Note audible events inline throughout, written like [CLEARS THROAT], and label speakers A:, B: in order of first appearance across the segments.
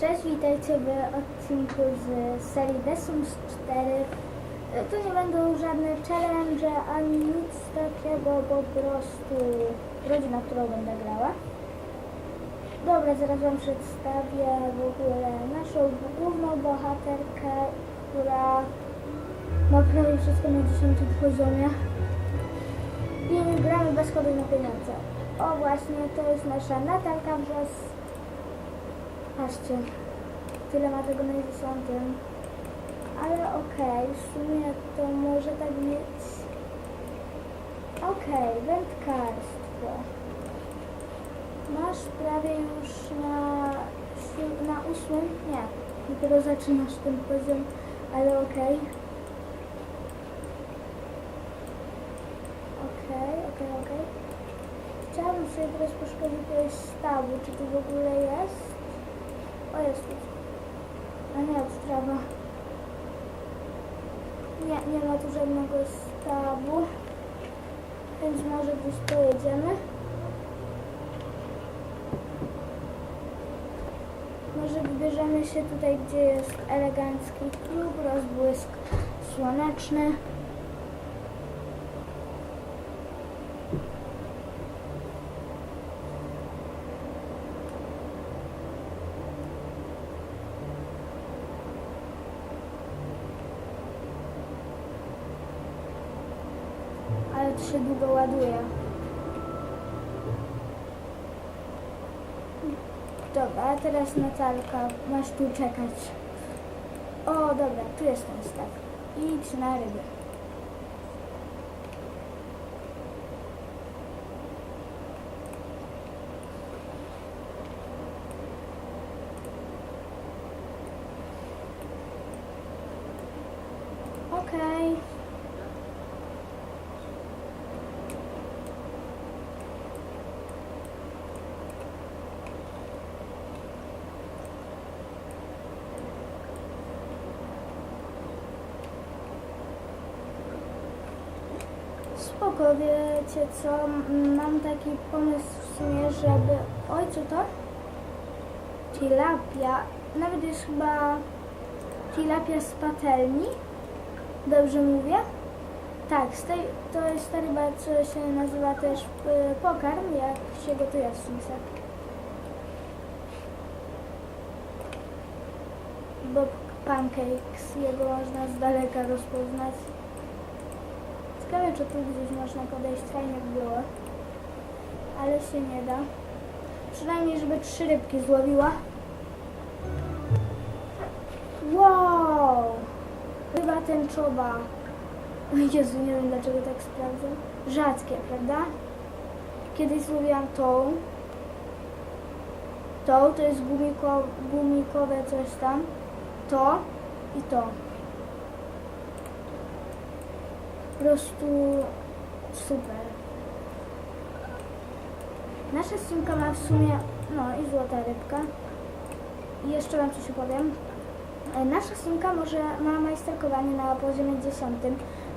A: Cześć, witajcie w odcinku z serii The Sims 4. E, Tu nie będą żadne challenge ani nic takiego, po prostu rodzina, którą będę grała. Dobra, zaraz Wam przedstawię w ogóle naszą główną bohaterkę, która ma prawie wszystko na 10 poziomie. I gramy bez kodu na pieniądze. O właśnie, to jest nasza Natalka Wrzos. Patrzcie, tyle ma tego na dziesiątym. Ale okej, w sumie to może tak mieć... Okej, wędkarstwo. Masz prawie już na, na ósmym? Nie, dopiero zaczynasz ten poziom, ale okej. Okej, okej, okej. Chciałabym sobie teraz poszukać jakiegoś stawu, czy tu w ogóle jest? O, tu. A nie, trawa. Nie, nie ma tu żadnego stawu. Więc może gdzieś pojedziemy. Może wybierzemy się tutaj, gdzie jest elegancki klub, rozbłysk słoneczny. To się długo ładuje. Dobra, a teraz Natalka, masz tu czekać. O, dobra, tu jest ten staw. Idź na ryby. Okej. Spoko, wiecie co, mam taki pomysł w sumie, żeby... Oj, co to? Tilapia, nawet jest chyba tilapia z patelni, dobrze mówię? Tak, z tej, to jest ta ryba, co się nazywa też y, pokarm, jak się gotuje w Simsach. Bob Pancakes, jego można z daleka rozpoznać. Ciekawe, czy tu gdzieś można podejść, fajnie by było. Ale się nie da. Przynajmniej, żeby trzy rybki złowiła. Wow! Ryba tęczowa. O Jezu, nie wiem dlaczego tak sprawdzam. Rzadkie, prawda? Kiedyś złowiłam tą. Tą to jest gumiko, gumikowe coś tam. To i to. Po prostu super. Nasza synka ma w sumie, no i złota rybka. I jeszcze wam coś opowiem. E, Nasza synka może ma majsterkowanie na poziomie 10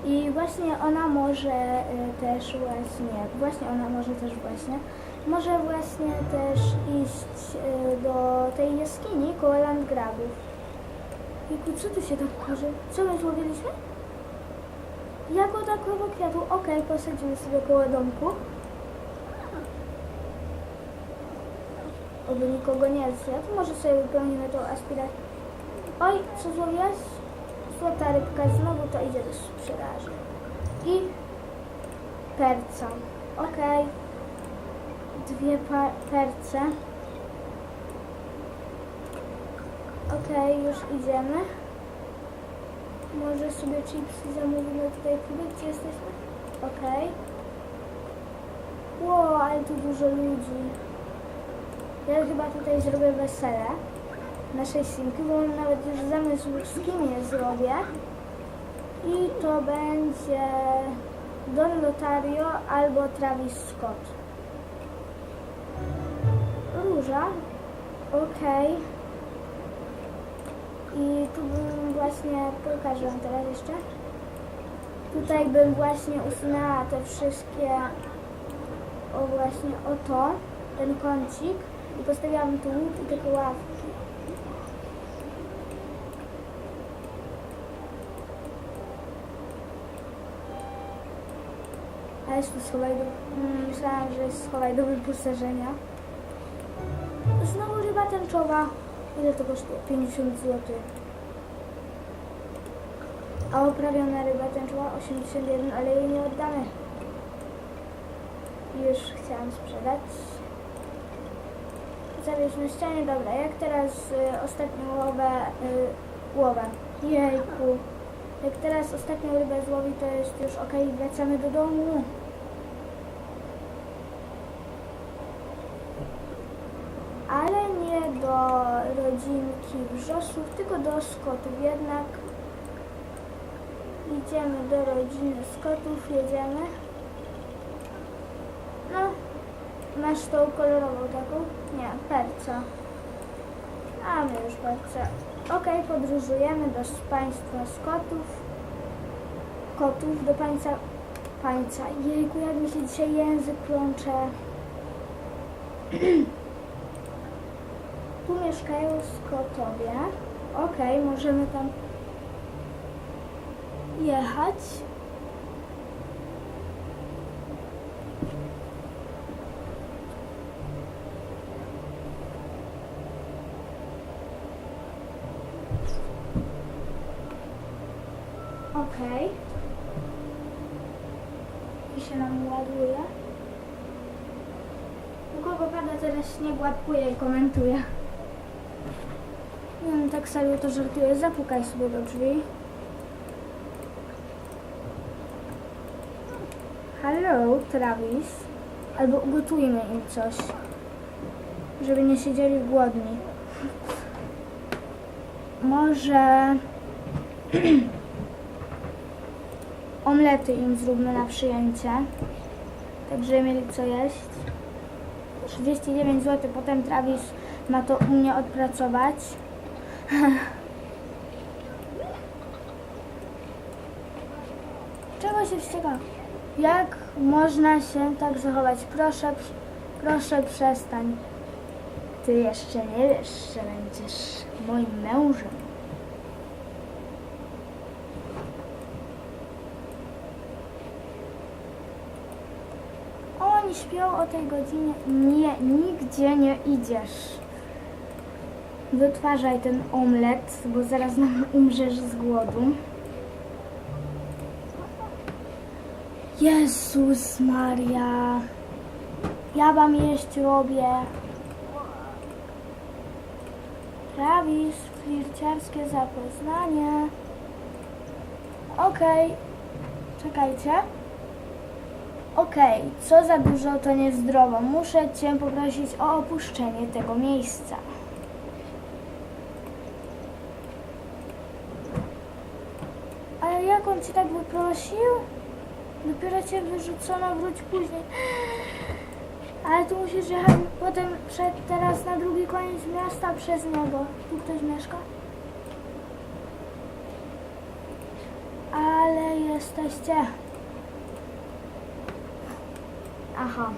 A: i właśnie ona może e, też właśnie, właśnie ona może też właśnie, może właśnie też iść e, do tej jaskini koło Landgrabów. Jejku, co tu się tak kurzy? Co my złowiliśmy? Jagoda koło kwiatu. Okej, posadzimy sobie koło domku. Oby nikogo nie zjadł. Może sobie wypełnimy tą aspirację. Oj, co złowiłaś? Złota rybka. Znowu to idzie do sprzedaży. I perca. Okej. Dwie perce. Okej, już idziemy. Może sobie chipsy zamówimy tutaj klubie, gdzie jesteśmy? Okej. Wow, ale tu dużo ludzi. Ja chyba tutaj zrobię wesele naszej synki, bo mam nawet już zamysł, z kim je zrobię. I to będzie Don Lotario albo Travis Scott. Róża. Okej. I tu bym właśnie pokażę teraz jeszcze. Tutaj bym właśnie usunęła te wszystkie, o właśnie o to, ten kącik i postawiłam tu łuk i takie ławki. Ale jeszcze schowaj do... Mm, myślałam, że schowaj do wyposażenia. Znowu ryba tęczowa. Ile to kosztuje? 50 zł. A oprawiona ryba tęczowa 81, ale jej nie oddamy. Już chciałam sprzedać. Zawieź na ścianie, dobra, jak teraz y, ostatnią łowę, y, łowę, jejku, jak teraz ostatnią rybę złowi, to jest już ok, wracamy do domu. Ale nie do rodzinki wrzosów, tylko do skotów jednak. Idziemy do rodziny skotów, jedziemy. No, masz tą kolorową taką? Nie, perca. Mamy już percę. Okej, podróżujemy do państwa skotów. Kotów, do pańca... Pańca. Jejku, jak mi się dzisiaj język plącze. [CLEARS THROAT] Tu mieszkają Skotowie. Okej, możemy tam jechać. Okej. I się nam ładuje. U kogo pada teraz śnieg, łapkuje i komentuje. Nie tak serio to żartuję. Zapukaj sobie do drzwi. Hello, Travis. Albo ugotujmy im coś. Żeby nie siedzieli głodni. Może... [CLEARS THROAT] Omlety im zróbmy na przyjęcie. Tak, żeby mieli co jeść. 39 zł, potem Travis ma to u mnie odpracować. [LAUGHS] Czego się wścieka? Jak można się tak zachować? Proszę, proszę przestań. Ty jeszcze nie wiesz, że będziesz moim mężem. Oni śpią o tej godzinie. Nie, nigdzie nie idziesz. Wytwarzaj ten omlet, bo zaraz nam umrzesz z głodu. Jezus Maria. Ja wam jeść robię. Travis, flirciarskie zapoznanie. Okej. Czekajcie. Okej, co za dużo to niezdrowo. Muszę Cię poprosić o opuszczenie tego miejsca. Ale jak on Cię tak wyprosił? Dopiero Cię wyrzucono, wróć później. Ale tu musisz jechać potem przed teraz na drugi koniec miasta przez niego. Tu ktoś mieszka? Ale jesteście. Aha.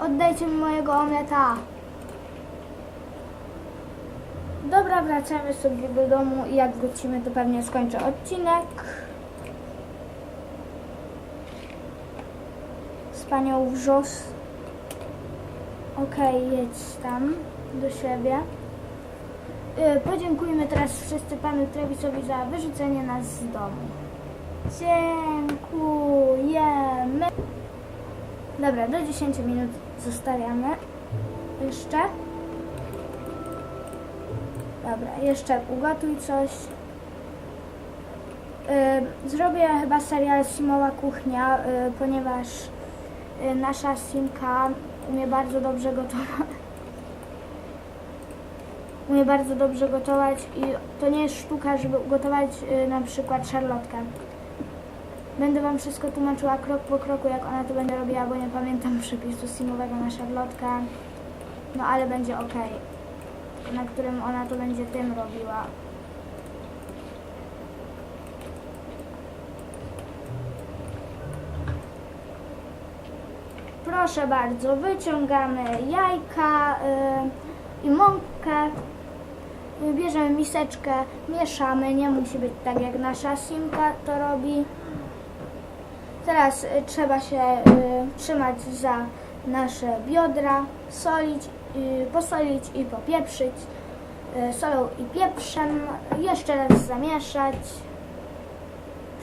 A: Oddajcie mi mojego omleta. Dobra, wracamy sobie do domu i jak wrócimy, to pewnie skończę odcinek. Z panią Wrzos. Okej, jedź tam do siebie. Yy, podziękujmy teraz wszyscy panu Travisowi za wyrzucenie nas z domu. Dziękujemy. Dobra, do 10 minut zostawiamy. Jeszcze. Dobra, jeszcze ugotuj coś. Yy, zrobię chyba serial Simowa Kuchnia, yy, ponieważ nasza Simka umie bardzo dobrze gotować. Umie bardzo dobrze gotować i to nie jest sztuka, żeby ugotować yy, na przykład szarlotkę. Będę Wam wszystko tłumaczyła krok po kroku, jak ona to będzie robiła, bo nie pamiętam przepisu simowego na szarlotkę. No ale będzie ok. Na którym ona to będzie tym robiła. Proszę bardzo, wyciągamy jajka yy, i mąkę. Y, Bierzemy miseczkę, mieszamy, nie musi być tak jak nasza simka to robi. Teraz y, trzeba się y, trzymać za nasze biodra, solić, y, posolić i popieprzyć y, solą i pieprzem, jeszcze raz zamieszać,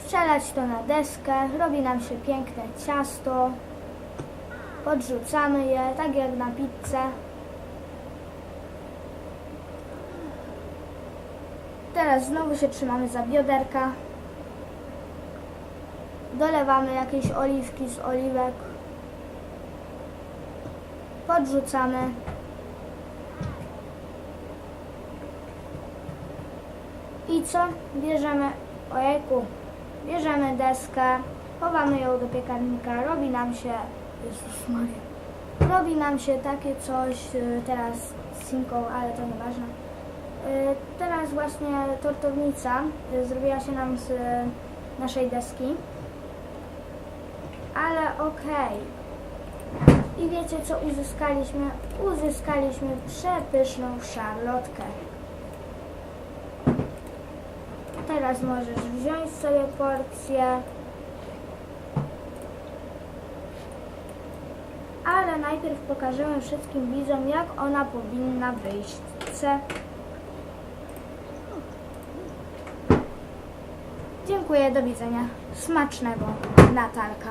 A: przelać to na deskę, robi nam się piękne ciasto, podrzucamy je, tak jak na pizzę. Teraz znowu się trzymamy za bioderka. Dolewamy jakieś oliwki z oliwek. Podrzucamy. I co? Bierzemy, ojejku, bierzemy deskę, chowamy ją do piekarnika, robi nam się, Jezus Maria, robi nam się takie coś y, teraz z cinką, ale to nieważne. Y, Teraz właśnie tortownica y, zrobiła się nam z naszej deski. Ale okej. I wiecie co uzyskaliśmy? Uzyskaliśmy przepyszną szarlotkę. Teraz możesz wziąć sobie porcję. Ale najpierw pokażemy wszystkim widzom, jak ona powinna wyjść. Dziękuję, do widzenia. Smacznego, Natalka.